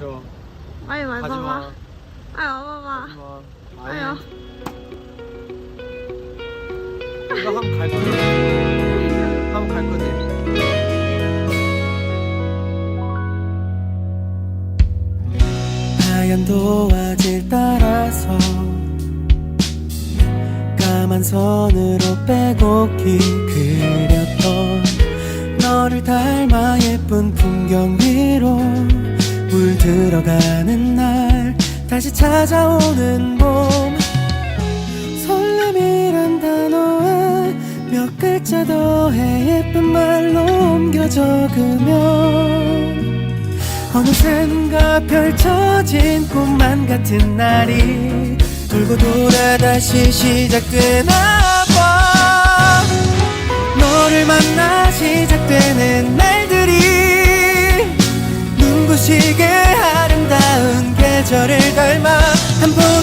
싫어. 빨리 말 가지 봐봐. 마. 빨리 와봐봐. 마. 아니야. 이거 한번 갈 거지. 한번 갈 거지. 하얀 도화질 따라서 까만 선으로 빼곡히 그렸던 너를 닮아 예쁜 풍경 위로 물 들어가는 날 다시 찾아오는 봄. 설렘이란 단어에 몇 글자 더해 예쁜 말로 옮겨 적으면 어느샌가 펼쳐진 꿈만 같은 날이 돌고 돌아 다시 시작되나 봐. 너를 만나 시작되는 날들 소식의 아름다운 계절을 닮아 한 번.